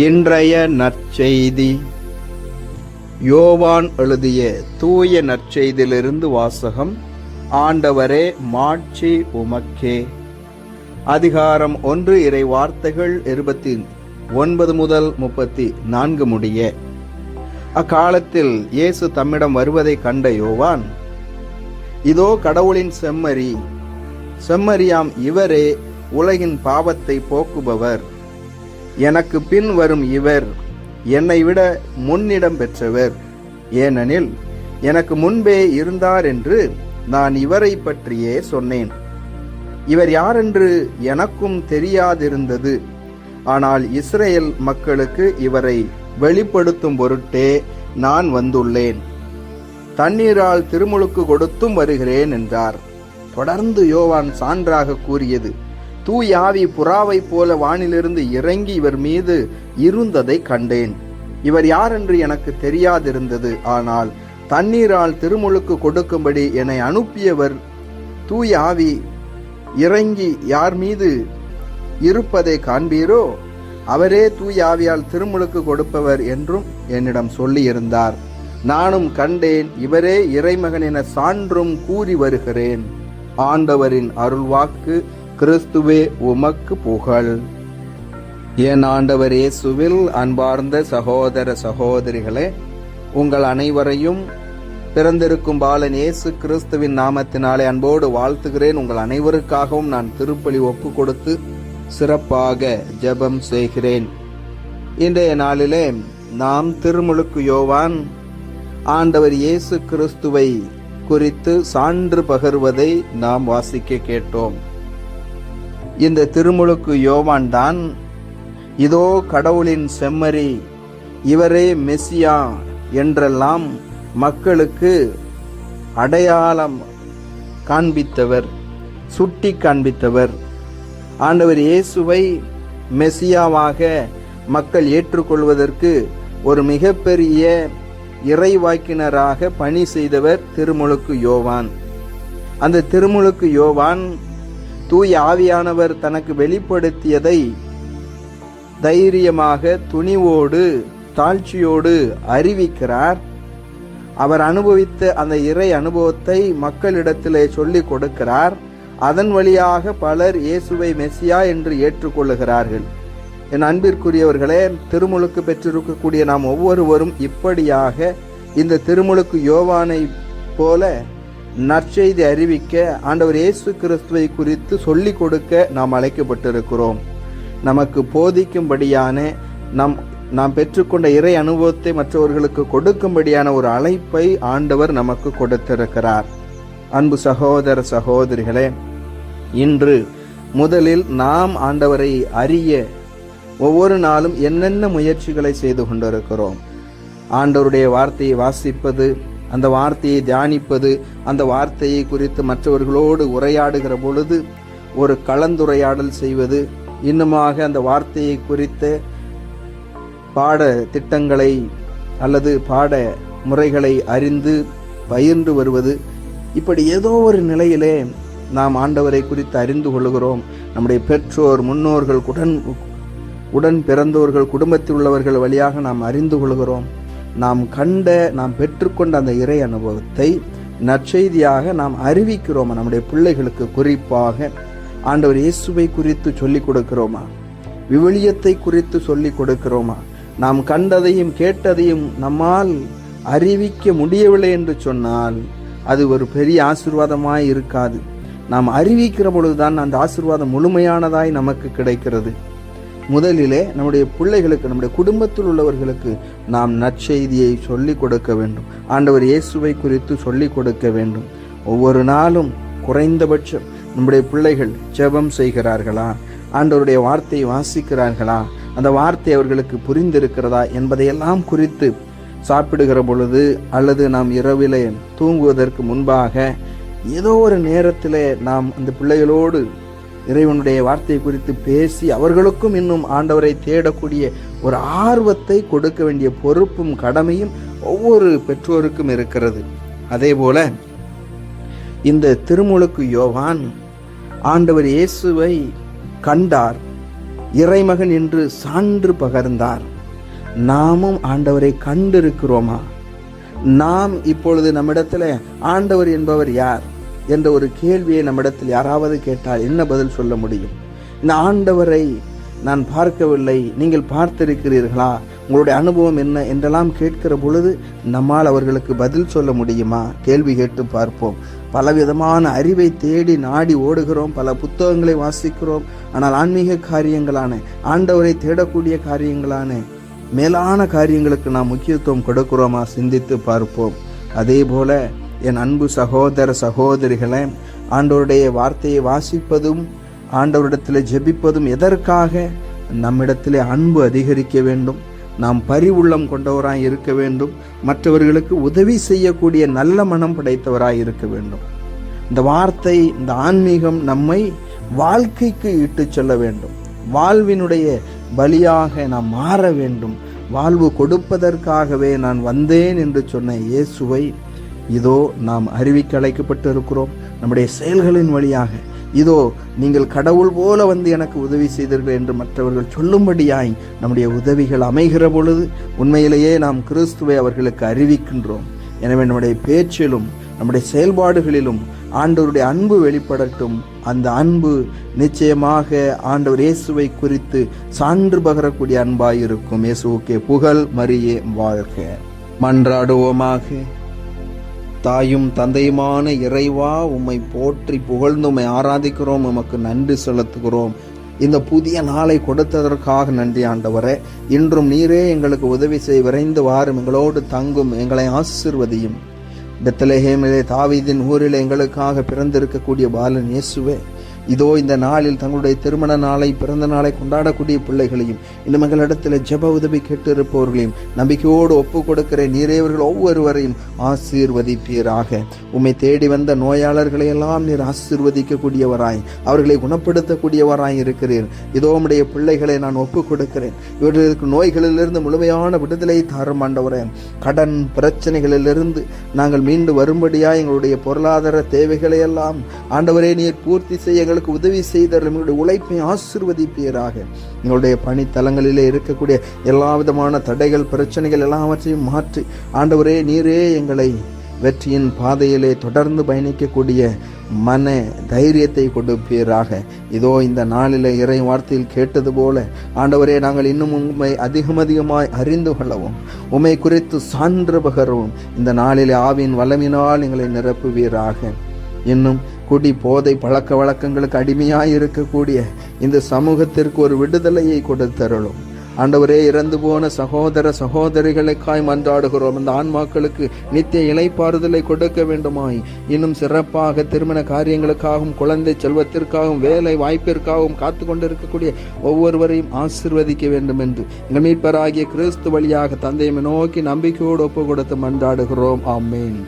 இன்றைய நற்செய்தி. யோவான் எழுதிய தூய நற்செய்தியிலிருந்து வாசகம் ஆண்டவரே மாட்சி உமக்கே. அதிகாரம் ஒன்று இறை வார்த்தைகள் இருபத்தி ஒன்பது முதல் முப்பத்தி நான்கு முடிய. அக்காலத்தில் இயேசு தம்மிடம் வருவதை கண்ட யோவான் இதோ கடவுளின் செம்மறி செம்மறியாம் இவரே உலகின் பாவத்தை போக்குபவர். எனக்கு பின் வரும் இவர் என்னை விட முன்னிடம் பெற்றவர். ஏனெனில் எனக்கு முன்பே இருந்தார் என்று நான் இவரை பற்றியே சொன்னேன். இவர் யாரென்று எனக்கும் தெரியாதிருந்தது. ஆனால் இஸ்ரேல் மக்களுக்கு இவரை வெளிப்படுத்தும் பொருட்டே நான் வந்துள்ளேன். தண்ணீரால் திருமுழுக்கு கொடுத்தும் வருகிறேன் என்றார். தொடர்ந்து யோவான் சான்றாக கூறியது தூய் ஆவி புறாவைப் போல வானிலிருந்து இறங்கி இவர் மீது இருந்ததை கண்டேன். இவர் யார் என்று எனக்கு தெரியாதிருந்தது. ஆனால் தண்ணீரால் திருமுழுக்கு கொடுக்கும்படி என்னை அனுப்பியவர் தூய் ஆவி இறங்கி யார் மீது இருப்பதை காண்பீரோ? அவரே தூய் ஆவியால் திருமுழுக்கு கொடுப்பவர் என்றும் என்னிடம் சொல்லியிருந்தார். நானும் கண்டேன் இவரே இறைமகன் என சான்றும் கூறி வருகிறேன். ஆண்டவரின் அருள்வாக்கு கிறிஸ்துவே உமக்கு புகழ். என் ஆண்டவர் இயேசுவில் அன்பார்ந்த சகோதர சகோதரிகளே உங்கள் அனைவரையும் பிறந்திருக்கும் பாலன் இயேசு கிறிஸ்துவின் நாமத்தினாலே அன்போடு வாழ்த்துகிறேன். உங்கள் அனைவருக்காகவும் நான் திருப்பலி ஒப்பு கொடுத்து சிறப்பாக ஜெபம் செய்கிறேன். இன்றைய நாளிலே நாம் திருமுழுக்கு யோவான் ஆண்டவர் இயேசு கிறிஸ்துவை குறித்து சான்று பகர்வதை நாம் வாசிக்க கேட்டோம். இந்த திருமுழுக்கு யோவான் தான் இதோ கடவுளின் செம்மறி இவரே மெசியா என்றெல்லாம் மக்களுக்கு அடையாளம் காண்பித்தவர் சுட்டி காண்பித்தவர். ஆண்டவர் இயேசுவை மெசியாவாக மக்கள் ஏற்றுக்கொள்வதற்கு ஒரு மிகப்பெரிய இறைவாக்கினராக பணி செய்தவர் திருமுழுக்கு யோவான். அந்த திருமுழுக்கு யோவான் தூய் ஆவியானவர் தனக்கு வெளிப்படுத்தியதை தைரியமாக துணிவோடு தாழ்ச்சியோடு அறிவிக்கிறார். அவர் அனுபவித்த அந்த இறை அனுபவத்தை மக்களிடத்திலே சொல்லிக் கொடுக்கிறார். அதன் வழியாக பலர் இயேசுவை மெஸ்ஸியா என்று ஏற்றுக்கொள்ளுகிறார்கள். என் அன்பிற்குரியவர்களே திருமுழுக்கு பெற்றிருக்கக்கூடிய நாம் ஒவ்வொருவரும் இப்படியாக இந்த திருமுழுக்கு யோவானை போல நற்செய்தி அறிவிக்க ஆண்டவர் இயேசு கிறிஸ்துவை குறித்து சொல்லிக் கொடுக்க நாம் அழைக்கப்பட்டிருக்கிறோம். நமக்கு போதிக்கும்படியான நம் நாம் பெற்றுக்கொண்ட இறை அனுபவத்தை மற்றவர்களுக்கு கொடுக்கும்படியான ஒரு அழைப்பை ஆண்டவர் நமக்கு கொடுத்திருக்கிறார். அன்பு சகோதர சகோதரிகளே இன்று முதலில் நாம் ஆண்டவரை அறிய ஒவ்வொரு நாளும் என்னென்ன முயற்சிகளை செய்து கொண்டிருக்கிறோம்? ஆண்டவருடைய வார்த்தையை வாசிப்பது அந்த வார்த்தையை தியானிப்பது அந்த வார்த்தையை குறித்து மற்றவர்களோடு உரையாடுகிற பொழுது ஒரு கலந்துரையாடல் செய்வது இன்னுமாக அந்த வார்த்தையை குறித்த பாட திட்டங்களை அல்லது பாட முறைகளை அறிந்து பயின்று வருவது இப்படி ஏதோ ஒரு நிலையிலே நாம் ஆண்டவரை குறித்து அறிந்து கொள்கிறோம். நம்முடைய பெற்றோர் முன்னோர்கள் உடன் உடன் பிறந்தோர்கள் குடும்பத்தில் உள்ளவர்கள் வழியாக நாம் அறிந்து கொள்கிறோம். நாம் கண்ட நாம் பெற்றுக்கொண்ட அந்த இறை அனுபவத்தை நற்செய்தியாக நாம் அறிவிக்கிறோமா? நம்முடைய பிள்ளைகளுக்கு குறிப்பாக ஆண்டவர் இயேசுவை குறித்து சொல்லிக் கொடுக்கிறோமா? விவிலியத்தை குறித்து சொல்லிக் கொடுக்கிறோமா? நாம் கண்டதையும் கேட்டதையும் நம்மால் அறிவிக்க முடியவில்லை என்று சொன்னால் அது ஒரு பெரிய ஆசிர்வாதமாய் இருக்காது. நாம் அறிவிக்கிற பொழுதுதான் அந்த ஆசிர்வாதம் முழுமையானதாய் நமக்கு கிடைக்கிறது. முதலிலே நம்முடைய பிள்ளைகளுக்கு நம்முடைய குடும்பத்தில் உள்ளவர்களுக்கு நாம் நற்செய்தியை சொல்லிக் கொடுக்க வேண்டும். ஆண்டவர் இயேசுவை குறித்து சொல்லிக் கொடுக்க வேண்டும். ஒவ்வொரு நாளும் குறைந்தபட்சம் நம்முடைய பிள்ளைகள் ஜெபம் செய்கிறார்களா? ஆண்டவருடைய வார்த்தையை வாசிக்கிறார்களா? அந்த வார்த்தை அவர்களுக்கு புரிந்திருக்கிறதா என்பதையெல்லாம் குறித்து சாப்பிடுகிற பொழுது அல்லது நாம் இரவிலே தூங்குவதற்கு முன்பாக ஏதோ ஒரு நேரத்தில் நாம் அந்த பிள்ளைகளோடு இறைவனுடைய வார்த்தை குறித்து பேசி அவர்களுக்கும் இன்னும் ஆண்டவரை தேடக்கூடிய ஒரு ஆர்வத்தை கொடுக்க வேண்டிய பொறுப்பும் கடமையும் ஒவ்வொரு பெற்றோருக்கும் இருக்கிறது. அதே போல இந்த திருமுழுக்கு யோவான் ஆண்டவர் இயேசுவை கண்டார். இறைமகன் என்று சான்று பகர்ந்தார். நாமும் ஆண்டவரை கண்டிருக்கிறோமா? நாம் இப்பொழுது நம்மிடத்தில் ஆண்டவர் என்பவர் யார்? என்ற ஒரு கேள்வியை நம்மிடத்தில் யாராவது கேட்டால் என்ன பதில் சொல்ல முடியும்? இந்த ஆண்டவரை நான் பார்க்கவில்லை நீங்கள் பார்த்திருக்கிறீர்களா? உங்களுடைய அனுபவம் என்ன என்றெல்லாம் கேட்கிற பொழுது நம்மால் அவர்களுக்கு பதில் சொல்ல முடியுமா? கேள்வி கேட்டு பார்ப்போம். பலவிதமான அறிவை தேடி நாடி ஓடுகிறோம் பல புத்தகங்களை வாசிக்கிறோம். ஆனால் ஆன்மீக காரியங்களான ஆண்டவரை தேடக்கூடிய காரியங்களான மேலான காரியங்களுக்கு நாம் முக்கியத்துவம் கொடுக்கிறோமா? சிந்தித்து பார்ப்போம். அதே போல என் அன்பு சகோதர சகோதரிகளை ஆண்டவருடைய வார்த்தையை வாசிப்பதும் ஆண்டவரிடத்தில் ஜெபிப்பதும் எதற்காக? நம்மிடத்தில் அன்பு அதிகரிக்க வேண்டும். நாம் பரிவுள்ளம் கொண்டவராய் இருக்க வேண்டும். மற்றவர்களுக்கு உதவி செய்யக்கூடிய நல்ல மனம் படைத்தவராய் இருக்க வேண்டும். இந்த வார்த்தை இந்த ஆன்மீகம் நம்மை வாழ்க்கைக்கு இட்டுச் செல்ல வேண்டும். வாழ்வினுடைய பலியாக நாம் மாற வேண்டும். வாழ்வு கொடுப்பதற்காகவே நான் வந்தேன் என்று சொன்ன இயேசுவை இதோ நாம் அறிவிக்க அழைக்கப்பட்டு இருக்கிறோம் நம்முடைய செயல்களின் வழியாக. இதோ நீங்கள் கடவுள் போல வந்து எனக்கு உதவி செய்தீர்கள் என்று மற்றவர்கள் சொல்லும்படியாய் நம்முடைய உதவிகள் அமைகிற பொழுது உண்மையிலேயே நாம் கிறிஸ்துவை அவர்களுக்கு அறிவிக்கின்றோம். எனவே நம்முடைய பேச்சிலும் நம்முடைய செயல்பாடுகளிலும் ஆண்டவருடைய அன்பு வெளிப்படட்டும். அந்த அன்பு நிச்சயமாக ஆண்டவர் இயேசுவை குறித்து சான்று பகரக்கூடிய அன்பாயிருக்கும். இயேசுவுக்கே புகழ் மரியே வாழ்க. மன்றாடுவோமாக. தாயும் தந்தையுமான இறைவா உம்மை போற்றி புகழ்ந்து உம்மை ஆராதிக்கிறோம் உமக்கு நன்றி செலுத்துகிறோம். இந்த புதிய நாளை கொடுத்ததற்காக நன்றி ஆண்டவரே. இன்றும் நீரே எங்களுக்கு உதவி செய் விரைந்து வாரும். எங்களோடு தங்கும் எங்களை ஆசிர்வதியும். பெத்தலேஹேமிலே தாவீதின் ஊரில் எங்களுக்காக பிறந்திருக்கக்கூடிய பாலன் இயேசுவே. இதோ இந்த நாளில் தங்களுடைய திருமண நாளை பிறந்த நாளை கொண்டாடக்கூடிய பிள்ளைகளையும் இந்த மகளிடத்தில் ஜெப உதவி கேட்டு இருப்பவர்களையும் நம்பிக்கையோடு ஒப்பு கொடுக்கிற நீரேவர்கள் ஒவ்வொருவரையும் ஆசீர்வதிப்பீராக. உம்மை தேடி வந்த நோயாளர்களை எல்லாம் நீர் ஆசீர்வதிக்கக்கூடியவராய் அவர்களை குணப்படுத்தக்கூடியவராய் இருக்கிறீர். இதோ உம்முடைய பிள்ளைகளை நான் ஒப்பு கொடுக்கிறேன் இவர்களுக்கு நோய்களிலிருந்து முழுமையான விடுதலை தாரும் ஆண்டவரே. கடன் பிரச்சனைகளிலிருந்து நாங்கள் மீண்டு வரும்படியாக எங்களுடைய பொருளாதார தேவைகளை எல்லாம் ஆண்டவரே நீர் பூர்த்தி செய்ய எங்களுக்கு உதவி செய்தார் எங்களுடைய உழைப்பை ஆசிர்வதிப்பீராக. எங்களுடைய பணித்தலங்களிலே இருக்கக்கூடிய எல்லா விதமான தடைகள் பிரச்சனைகள் எல்லாவற்றையும் மாற்றி ஆண்டவரே நீரே எங்களை வெற்றியின் பாதையிலே தொடர்ந்து பயணிக்கக்கூடிய மன தைரியத்தை கொடுப்பீராக. இதோ இந்த நாளில் இறை வார்த்தையில் கேட்டது போல ஆண்டவரே நாங்கள் இன்னும் உண்மை அதிகம் அதிகமாய் அறிந்து கொள்ளவும் உண்மை குறித்து சான்று பகரவும் இந்த நாளிலே ஆவின் வல்லமினால் எங்களை நிரப்புவீராக. இன்னும் குடி போதை பழக்க வழக்கங்களுக்கு அடிமையாக இருக்கக்கூடிய இந்த சமூகத்திற்கு ஒரு விடுதலையை கொடுத்தருளும். ஆண்டவரே இறந்து போன சகோதர சகோதரிகளுக்காய் மன்றாடுகிறோம். அந்த ஆன்மாக்களுக்கு நித்திய இலைப்பாறுதலை கொடுக்க வேண்டுமாய். இன்னும் சிறப்பாக திருமண காரியங்களுக்காகவும் குழந்தை செல்வத்திற்காகவும் வேலை வாய்ப்பிற்காகவும் காத்து கொண்டிருக்கக்கூடிய ஒவ்வொருவரையும் ஆசிர்வதிக்க வேண்டும் என்று எங்கள் மீட்பராகிய கிறிஸ்து வழியாக தந்தையை நோக்கி நம்பிக்கையோடு ஒப்பு கொடுத்து மன்றாடுகிறோம். ஆமேன்.